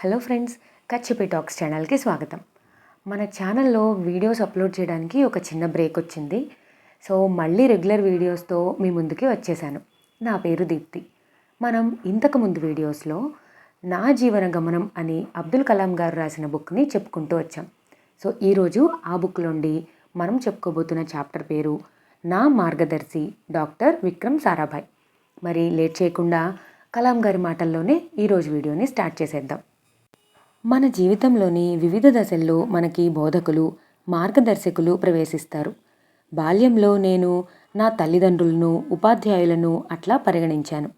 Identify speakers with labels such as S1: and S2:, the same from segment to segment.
S1: Hello friends కచ్చిపి talks ఛానల్కి స్వాగతం. మన ఛానల్లో వీడియోస్ అప్లోడ్ చేయడానికి ఒక చిన్న బ్రేక్ వచ్చింది. సో మళ్ళీ రెగ్యులర్ వీడియోస్తో మీ ముందుకి వచ్చేసాను. నా పేరు దీప్తి. మనం ఇంతకుముందు వీడియోస్లో నా జీవన గమనం అని అబ్దుల్ కలాం గారు రాసిన బుక్ని చెప్పుకుంటూ వచ్చాం. సో ఈరోజు ఆ బుక్లోండి మనం చెప్పుకోబోతున్న చాప్టర్ పేరు నా మార్గదర్శి డాక్టర్ విక్రమ్ సారాభాయ్. మరి లేట్ చేయకుండా కలాం గారి మాటల్లోనే ఈరోజు వీడియోని స్టార్ట్ చేసేద్దాం. మన జీవితంలోని వివిధ దశల్లో మనకి బోధకులు మార్గదర్శకులు ప్రవేశిస్తారు. బాల్యంలో నేను నా తల్లిదండ్రులను ఉపాధ్యాయులను అట్లా పరిగణించాను.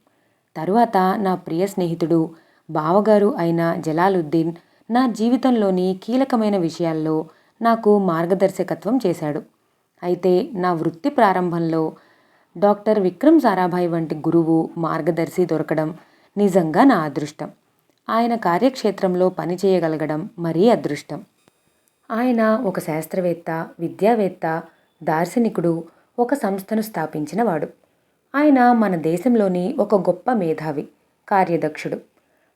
S1: తరువాత నా ప్రియ స్నేహితుడు బావగారు అయిన జలాలుద్దీన్ నా జీవితంలోని కీలకమైన విషయాల్లో నాకు మార్గదర్శకత్వం చేశాడు. అయితే నా వృత్తి ప్రారంభంలో డాక్టర్ విక్రమ్ సారాభాయ్ వంటి గురువు మార్గదర్శి దొరకడం నిజంగా నా అదృష్టం. ఆయన కార్యక్షేత్రంలో పనిచేయగలగడం మరీ అదృష్టం. ఆయన ఒక శాస్త్రవేత్త విద్యావేత్త దార్శనికుడు ఒక సంస్థను స్థాపించినవాడు. ఆయన మన దేశంలోని ఒక గొప్ప మేధావి కార్యదక్షుడు.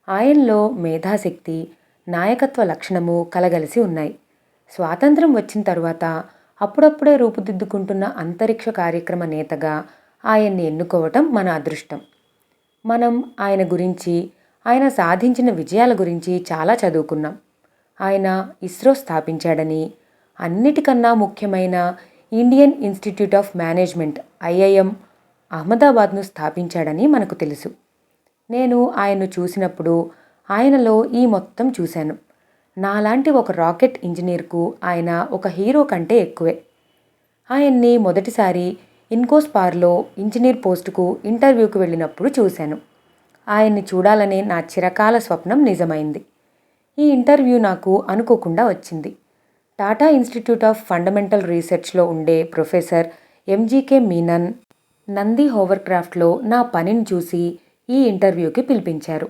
S1: ఆయనలో మేధాశక్తి నాయకత్వ లక్షణము కలగలిసి ఉన్నాయి. స్వాతంత్రం వచ్చిన తరువాత అప్పుడప్పుడే రూపుదిద్దుకుంటున్న అంతరిక్ష కార్యక్రమ నేతగా ఆయన్ని ఎన్నుకోవటం మన అదృష్టం. మనం ఆయన గురించి ఆయన సాధించిన విజయాల గురించి చాలా చదువుకున్నాం. ఆయన ఇస్రో స్థాపించాడని అన్నిటికన్నా ముఖ్యమైన Indian institute of management IIM అహ్మదాబాద్ను స్థాపించాడని మనకు తెలుసు. నేను ఆయన్ను చూసినప్పుడు ఆయనలో ఈ మొత్తం చూశాను. నాలాంటి ఒక రాకెట్ ఇంజనీర్కు ఆయన ఒక హీరో కంటే ఎక్కువే. ఆయన్ని మొదటిసారి ఇన్కోస్పార్లో ఇంజనీర్ పోస్టుకు ఇంటర్వ్యూకి వెళ్ళినప్పుడు చూశాను. ఆయన్ని చూడాలనే నా చిరకాల స్వప్నం నిజమైంది. ఈ ఇంటర్వ్యూ నాకు అనుకోకుండా వచ్చింది. టాటా ఇన్స్టిట్యూట్ ఆఫ్ ఫండమెంటల్ రీసెర్చ్లో ఉండే professor M G K Menon Nandi హోవర్క్రాఫ్ట్లో నా పనిని చూసి ఈ ఇంటర్వ్యూకి పిలిపించారు.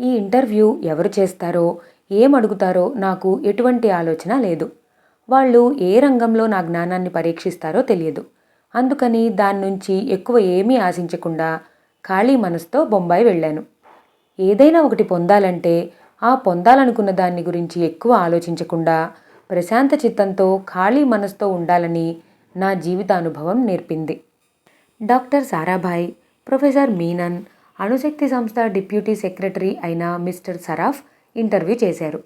S1: ఈ ఇంటర్వ్యూ ఎవరు చేస్తారో ఏమడుగుతారో నాకు ఎటువంటి ఆలోచన లేదు. వాళ్ళు ఏ రంగంలో నా జ్ఞానాన్ని పరీక్షిస్తారో తెలియదు. అందుకని దాని నుంచి ఎక్కువ ఏమీ ఆశించకుండా ఖాళీ మనసుతో బొంబాయి వెళ్ళాను. ఏదైనా ఒకటి పొందాలంటే ఆ పొందాలనుకున్న దాన్ని గురించి ఎక్కువ ఆలోచించకుండా ప్రశాంత చిత్తంతో ఖాళీ మనసుతో ఉండాలని నా జీవితానుభవం నేర్పింది. డాక్టర్ సారాభాయ్ ప్రొఫెసర్ మీనన్ అణుశక్తి సంస్థ డిప్యూటీ సెక్రటరీ అయిన మిస్టర్ సరాఫ్ ఇంటర్వ్యూ చేశారు.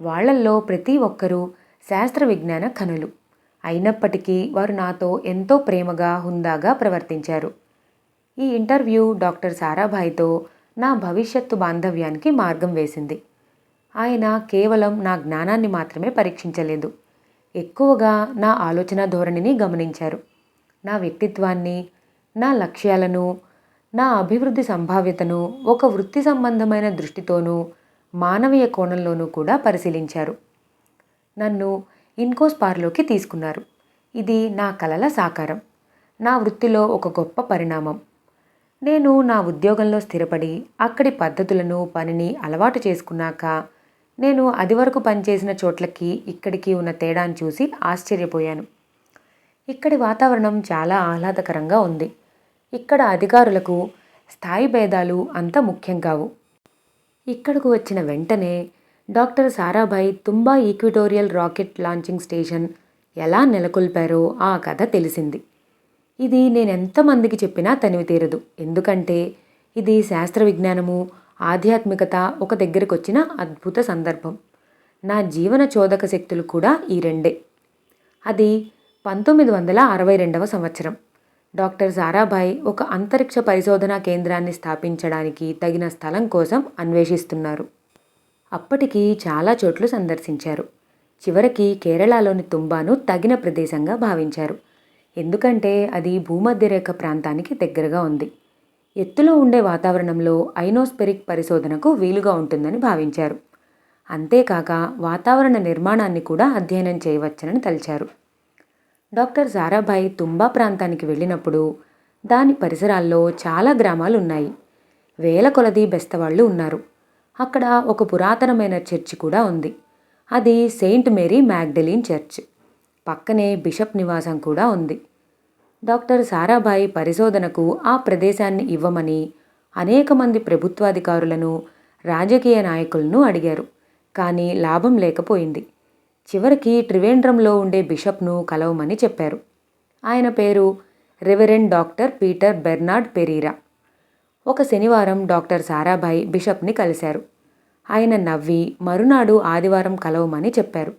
S1: వాళ్ళల్లో ప్రతి ఒక్కరూ శాస్త్ర విజ్ఞాన కనులు. అయినప్పటికీ వారు నాతో ఎంతో ప్రేమగా హుందాగా ప్రవర్తించారు. ఈ ఇంటర్వ్యూ డాక్టర్ సారాభాయ్తో నా భవిష్యత్తు బాంధవ్యానికి మార్గం వేసింది. ఆయన కేవలం నా జ్ఞానాన్ని మాత్రమే పరీక్షించలేదు. ఎక్కువగా నా ఆలోచన ధోరణిని గమనించారు. నా వ్యక్తిత్వాన్ని నా లక్ష్యాలను నా అభివృద్ధి సంభావ్యతను ఒక వృత్తి సంబంధమైన దృష్టితోనూ మానవీయ కోణంలోనూ కూడా పరిశీలించారు. నన్ను ఇన్కోస్పార్లోకి తీసుకున్నారు. ఇది నా కలల సాకారం. నా వృత్తిలో ఒక గొప్ప పరిణామం. నేను నా ఉద్యోగంలో స్థిరపడి అక్కడి పద్ధతులను పనిని అలవాటు చేసుకున్నాక నేను అది వరకు పనిచేసిన చోట్లకి ఇక్కడికి ఉన్న తేడాను చూసి ఆశ్చర్యపోయాను. ఇక్కడి వాతావరణం చాలా ఆహ్లాదకరంగా ఉంది. ఇక్కడ అధికారులకు స్థాయి భేదాలు అంత ముఖ్యం కావు. ఇక్కడకు వచ్చిన వెంటనే doctor Sarabhai Thumba equatorial rocket launching station ఎలా నెలకొల్పారో ఆ కథ తెలిసింది. ఇది నేను ఎంతమందికి చెప్పినా తనివి తీరదు. ఎందుకంటే ఇది శాస్త్ర విజ్ఞానము ఆధ్యాత్మికత ఒక దగ్గరకు వచ్చిన అద్భుత సందర్భం. నా జీవన చోదక శక్తులు కూడా ఈ రెండే. అది పంతొమ్మిది వందల అరవై రెండవ సంవత్సరం. డాక్టర్ సారాభాయ్ ఒక అంతరిక్ష పరిశోధనా కేంద్రాన్ని స్థాపించడానికి తగిన స్థలం కోసం అన్వేషిస్తున్నారు. అప్పటికి చాలా చోట్లు సందర్శించారు. చివరికి కేరళలోని తుంబాను తగిన ప్రదేశంగా భావించారు. ఎందుకంటే అది భూమధ్యరేఖ ప్రాంతానికి దగ్గరగా ఉంది. ఎత్తులో ఉండే వాతావరణంలో ఐనోస్పెరిక్ పరిశోధనకు వీలుగా ఉంటుందని భావించారు. అంతేకాక వాతావరణ నిర్మాణాన్ని కూడా అధ్యయనం చేయవచ్చని తలిచారు. డాక్టర్ సారాభాయ్ తుంబా ప్రాంతానికి వెళ్ళినప్పుడు దాని పరిసరాల్లో చాలా గ్రామాలు ఉన్నాయి వేల కొలది బెస్తవాళ్ళు ఉన్నారు. అక్కడ ఒక పురాతనమైన చర్చి కూడా ఉంది. అది సెయింట్ మేరీ మ్యాగ్డలిన్ చర్చ్. పక్కనే బిషప్ నివాసం కూడా ఉంది. డాక్టర్ సారాభాయ్ పరిశోధనకు ఆ ప్రదేశాన్ని ఇవ్వమని అనేక మంది ప్రభుత్వాధికారులను రాజకీయ నాయకులను అడిగారు. కానీ లాభం లేకపోయింది. చివరికి త్రివేంద్రంలో ఉండే బిషప్ను కలవమని చెప్పారు. ఆయన పేరు reverend doctor Peter Bernard Pereira. ఒక శనివారం డాక్టర్ సారాభాయ్ బిషప్ని కలిశారు. ఆయన నవ్వి మరునాడు ఆదివారం కలవమని చెప్పారు.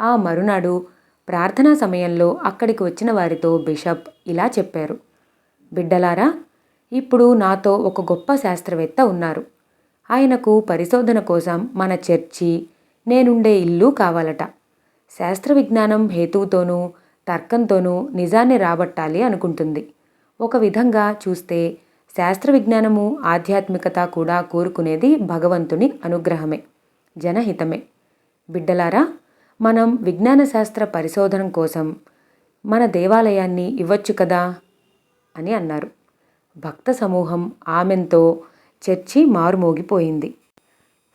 S1: ఆ మరునాడు ప్రార్థనా సమయంలో అక్కడికి వచ్చిన వారితో బిషప్ ఇలా చెప్పారు. బిడ్డలారా ఇప్పుడు నాతో ఒక గొప్ప శాస్త్రవేత్త ఉన్నారు. ఆయనకు పరిశోధన కోసం మన చర్చి నేనుండే ఇల్లు కావాలట. శాస్త్ర విజ్ఞానం హేతువుతోనూ తర్కంతోనూ నిజాన్ని రాబట్టాలి అనుకుంటుంది. ఒక విధంగా చూస్తే శాస్త్ర విజ్ఞానము ఆధ్యాత్మికత కూడా కోరుకునేది భగవంతుని అనుగ్రహమే జనహితమే. బిడ్డలారా మనం విజ్ఞాన శాస్త్ర పరిశోధన కోసం మన దేవాలయాన్ని ఇవ్వచ్చు కదా? అని అన్నారు. భక్త సమూహం ఆమెంతో చర్చి మారుమోగిపోయింది.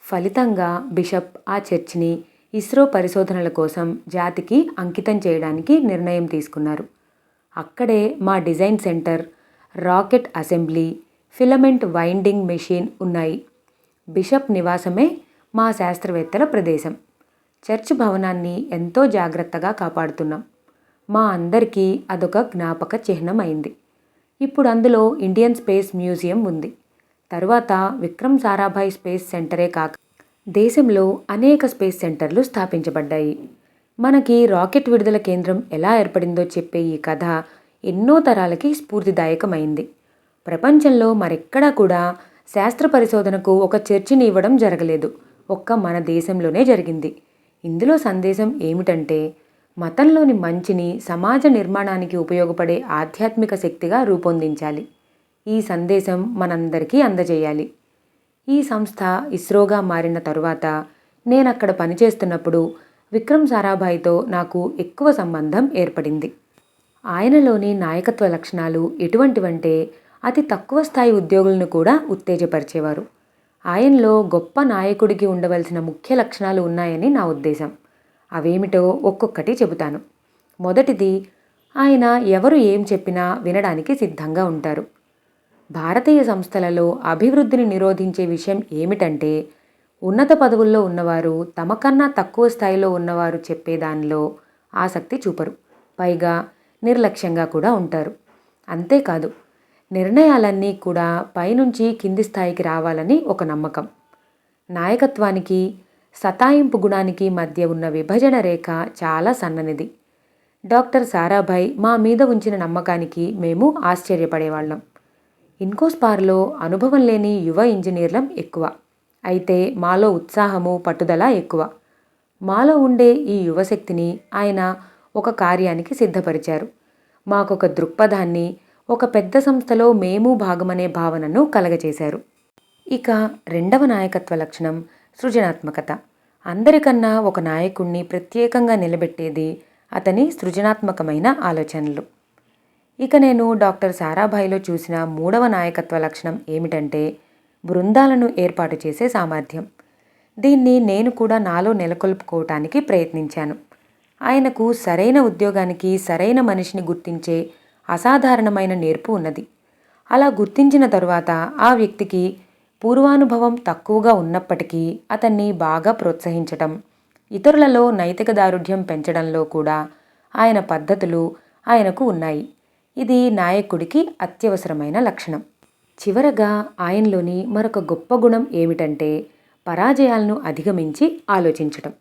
S1: ఫలితంగా బిషప్ ఆ చర్చిని ఇస్రో పరిశోధనల కోసం జాతికి అంకితం చేయడానికి నిర్ణయం తీసుకున్నారు. అక్కడే మా design centre rocket assembly filament winding machine ఉన్నాయి. బిషప్ నివాసమే మా శాస్త్రవేత్తల ప్రదేశం. చర్చ్ భవనాన్ని ఎంతో జాగ్రత్తగా కాపాడుతున్నాం. మా అందరికీ అదొక జ్ఞాపక చిహ్నం అయింది ఇప్పుడు అందులో ఇండియన్ స్పేస్ మ్యూజియం ఉంది. తరువాత విక్రమ్ సారాభాయ్ స్పేస్ సెంటరే కాక దేశంలో అనేక స్పేస్ సెంటర్లు స్థాపించబడ్డాయి. మనకి రాకెట్ విడుదల కేంద్రం ఎలా ఏర్పడిందో చెప్పే ఈ కథ ఎన్నో తరాలకి స్ఫూర్తిదాయకమైంది. ప్రపంచంలో మరెక్కడా కూడా శాస్త్ర పరిశోధనకు ఒక చర్చిని ఇవ్వడం జరగలేదు. ఒక్క మన దేశంలోనే జరిగింది. ఇందులో సందేశం ఏమిటంటే మతంలోని మంచిని సమాజ నిర్మాణానికి ఉపయోగపడే ఆధ్యాత్మిక శక్తిగా రూపొందించాలి. ఈ సందేశం మనందరికీ అందజేయాలి. ఈ సంస్థ ఇస్రోగా మారిన తరువాత నేను అక్కడ పనిచేస్తున్నప్పుడు విక్రమ్ సారాభాయ్తో నాకు ఎక్కువ సంబంధం ఏర్పడింది. ఆయనలోని నాయకత్వ లక్షణాలు ఎటువంటివంటే అతి తక్కువ స్థాయి ఉద్యోగులను కూడా ఉత్తేజపరిచేవారు. ఆయనలో గొప్ప నాయకుడికి ఉండవలసిన ముఖ్య లక్షణాలు ఉన్నాయని నా ఉద్దేశం. అవేమిటో ఒక్కొక్కటి చెబుతాను. మొదటిది ఆయన ఎవరు ఏం చెప్పినా వినడానికి సిద్ధంగా ఉంటారు. భారతీయ సంస్థలలో అభివృద్ధిని నిరోధించే విషయం ఏమిటంటే ఉన్నత పదవుల్లో ఉన్నవారు తమకన్నా తక్కువ స్థాయిలో ఉన్నవారు చెప్పేదానిలో ఆసక్తి చూపరు. పైగా నిర్లక్ష్యంగా కూడా ఉంటారు. అంతేకాదు నిర్ణయాలన్నీ కూడా పైనుంచి కింది స్థాయికి రావాలని ఒక నమ్మకం. నాయకత్వానికి సతాయింపు గుణానికి మధ్య ఉన్న విభజన రేఖ చాలా సన్ననిది. డాక్టర్ సారాభాయ్ మా మీద ఉంచిన నమ్మకానికి మేము ఆశ్చర్యపడేవాళ్ళం. ఇన్కోస్పార్లో అనుభవం లేని యువ ఇంజనీర్లం ఎక్కువ. అయితే మాలో ఉత్సాహము పట్టుదల ఎక్కువ. మాలో ఉండే ఈ యువశక్తిని ఆయన ఒక కార్యానికి సిద్ధపరిచారు. మాకొక దృక్పథాన్ని ఒక పెద్ద సంస్థలో మేము భాగమనే భావనను కలగజేశారు. ఇక రెండవ నాయకత్వ లక్షణం సృజనాత్మకత. అందరికన్నా ఒక నాయకుణ్ణి ప్రత్యేకంగా నిలబెట్టేది అతని సృజనాత్మకమైన ఆలోచనలు. ఇక నేను డాక్టర్ సారాభాయిలో చూసిన మూడవ నాయకత్వ లక్షణం ఏమిటంటే బృందాలను ఏర్పాటు చేసే సామర్థ్యం. దీన్ని నేను కూడా నాలో నెలకొల్పుకోవటానికి ప్రయత్నించాను. ఆయనకు సరైన ఉద్యోగానికి సరైన మనిషిని గుర్తించే అసాధారణమైన నేర్పు ఉన్నది. అలా గుర్తించిన తరువాత ఆ వ్యక్తికి పూర్వానుభవం తక్కువగా ఉన్నప్పటికీ అతన్ని బాగా ప్రోత్సహించటం ఇతరులలో నైతిక దారుఢ్యం పెంచడంలో కూడా ఆయన పద్ధతులు ఆయనకు ఉన్నాయి. ఇది నాయకుడికి అత్యవసరమైన లక్షణం. చివరగా ఆయనలోని మరొక గొప్ప గుణం ఏమిటంటే పరాజయాలను అధిగమించి ఆలోచించటం.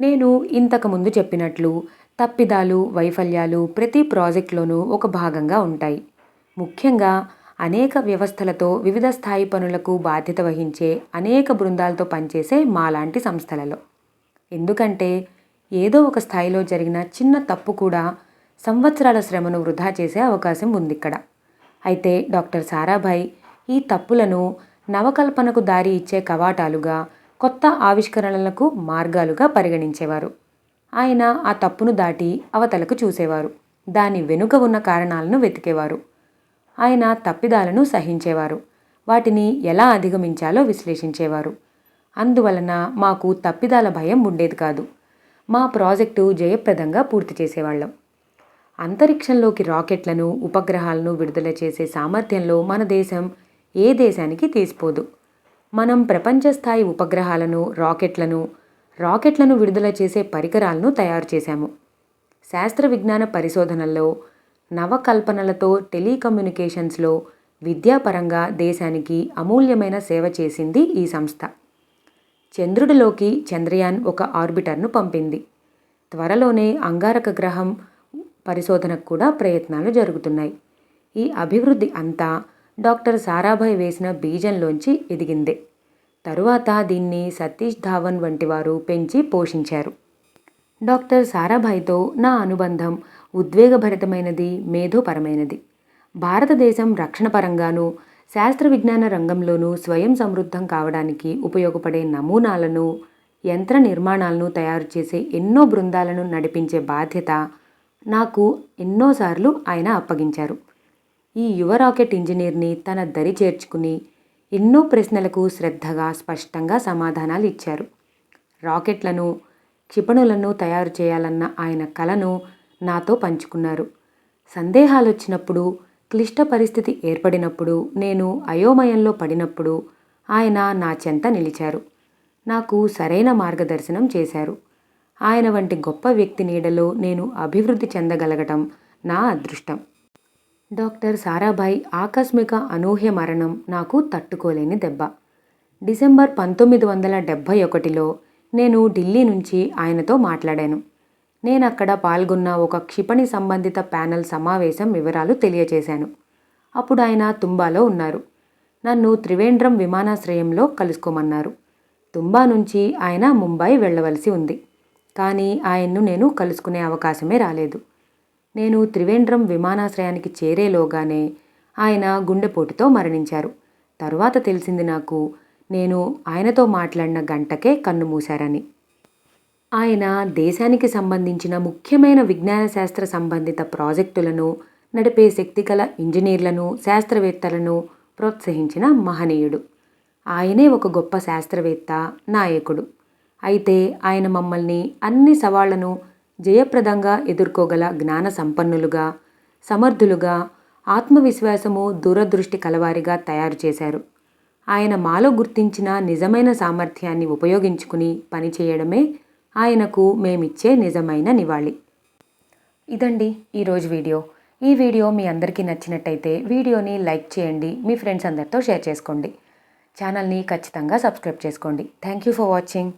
S1: నేను ఇంతకు ముందు చెప్పినట్లు తప్పిదాలు వైఫల్యాలు ప్రతి ప్రాజెక్టులోనూ ఒక భాగంగా ఉంటాయి. ముఖ్యంగా అనేక వ్యవస్థలతో వివిధ స్థాయి పనులకు బాధ్యత వహించే అనేక బృందాలతో పనిచేసే మాలాంటి సంస్థలలో. ఎందుకంటే ఏదో ఒక స్థాయిలో జరిగిన చిన్న తప్పు కూడా సంవత్సరాల శ్రమను వృధా చేసే అవకాశం ఉంది ఇక్కడ అయితే డాక్టర్ సారాభాయ్ ఈ తప్పులను నవకల్పనకు దారి ఇచ్చే కవాటాలుగా కొత్త ఆవిష్కరణలకు మార్గాలుగా పరిగణించేవారు. ఆయన ఆ తప్పును దాటి అవతలకు చూసేవారు. దాని వెనుక ఉన్న కారణాలను వెతికేవారు. ఆయన తప్పిదాలను సహించేవారు. వాటిని ఎలా అధిగమించాలో విశ్లేషించేవారు. అందువలన మాకు తప్పిదాల భయం ఉండేది కాదు. మా ప్రాజెక్టు జయప్రదంగా పూర్తి చేసేవాళ్ళం. అంతరిక్షంలోకి రాకెట్లను ఉపగ్రహాలను విడుదల చేసే సామర్థ్యంలో మన దేశం ఏ దేశానికి తీసిపోదు. మనం ప్రపంచ స్థాయి ఉపగ్రహాలను రాకెట్లను రాకెట్లను విడుదల చేసే పరికరాలను తయారు చేశాము. శాస్త్ర విజ్ఞాన పరిశోధనల్లో నవకల్పనలతో టెలికమ్యూనికేషన్స్లో విద్యాపరంగా దేశానికి అమూల్యమైన సేవ చేసింది ఈ సంస్థ. చంద్రుడిలోకి చంద్రయాన్ ఒక ఆర్బిటర్ను పంపింది. త్వరలోనే అంగారక గ్రహం పరిశోధనకు కూడా ప్రయత్నాలు జరుగుతున్నాయి. ఈ అభివృద్ధి అంతా డాక్టర్ సారాభాయ్ వేసిన బీజంలోంచి ఎదిగిందే. తరువాత దీన్ని సతీష్ ధావన్ వంటి వారు పెంచి పోషించారు. డాక్టర్ సారాభాయ్తో నా అనుబంధం ఉద్వేగభరితమైనది మేధోపరమైనది. భారతదేశం రక్షణ పరంగానూ శాస్త్ర విజ్ఞాన రంగంలోనూ స్వయం సమృద్ధం కావడానికి ఉపయోగపడే నమూనాలను యంత్ర నిర్మాణాలను తయారు చేసే ఎన్నో బృందాలను నడిపించే బాధ్యత నాకు ఎన్నోసార్లు ఆయన అప్పగించారు. ఈ యువ రాకెట్ ఇంజనీర్ని తన దరి చేర్చుకుని ఎన్నో ప్రశ్నలకు శ్రద్ధగా స్పష్టంగా సమాధానాలు ఇచ్చారు. రాకెట్లను క్షిపణులను తయారు చేయాలన్న ఆయన కలను నాతో పంచుకున్నారు. సందేహాలు వచ్చినప్పుడు క్లిష్ట పరిస్థితి ఏర్పడినప్పుడు నేను అయోమయంలో పడినప్పుడు ఆయన నా చెంత నిలిచారు. నాకు సరైన మార్గదర్శనం చేశారు. ఆయన వంటి గొప్ప వ్యక్తి నీడలో నేను అభివృద్ధి చెందగలగటం నా అదృష్టం. డాక్టర్ సారాభాయ్ ఆకస్మిక అనూహ్య మరణం నాకు తట్టుకోలేని దెబ్బ. డిసెంబర్ పంతొమ్మిది వందల డెబ్భై ఒకటిలో నేను ఢిల్లీ నుంచి ఆయనతో మాట్లాడాను. నేను అక్కడ పాల్గొన్న ఒక క్షిపణి సంబంధిత ప్యానెల్ సమావేశం వివరాలు తెలియజేశాను అప్పుడు ఆయన తుంబాలో ఉన్నారు. నన్ను త్రివేంద్రం విమానాశ్రయంలో కలుసుకోమన్నారు. తుంబా నుంచి ఆయన ముంబై వెళ్ళవలసి ఉంది. కానీ ఆయన్ను నేను కలుసుకునే అవకాశమే రాలేదు. నేను త్రివేంద్రం విమానాశ్రయానికి చేరేలోగానే ఆయన గుండెపోటుతో మరణించారు. తరువాత తెలిసింది నాకు నేను ఆయనతో మాట్లాడిన గంటకే కన్ను మూశారని. ఆయన దేశానికి సంబంధించిన ముఖ్యమైన విజ్ఞాన శాస్త్ర సంబంధిత ప్రాజెక్టులను నడిపే శక్తిగల ఇంజనీర్లను శాస్త్రవేత్తలను ప్రోత్సహించిన మహనీయుడు. ఆయనే ఒక గొప్ప శాస్త్రవేత్త నాయకుడు. అయితే ఆయన మమ్మల్ని అన్ని సవాళ్ళను జయప్రదంగా ఎదుర్కోగల జ్ఞాన సంపన్నులుగా సమర్థులుగా ఆత్మవిశ్వాసము దూరదృష్టి కలవారిగా తయారు చేశారు. ఆయన మాలో గుర్తించిన నిజమైన సామర్థ్యాన్ని ఉపయోగించుకుని పనిచేయడమే ఆయనకు మేమిచ్చే నిజమైన నివాళి. ఇదండి ఈరోజు వీడియో. ఈ వీడియో మీ అందరికీ నచ్చినట్టయితే వీడియోని లైక్ చేయండి మీ ఫ్రెండ్స్ అందరితో షేర్ చేసుకోండి. ఛానల్ని ఖచ్చితంగా సబ్స్క్రైబ్ చేసుకోండి. Thank you for watching.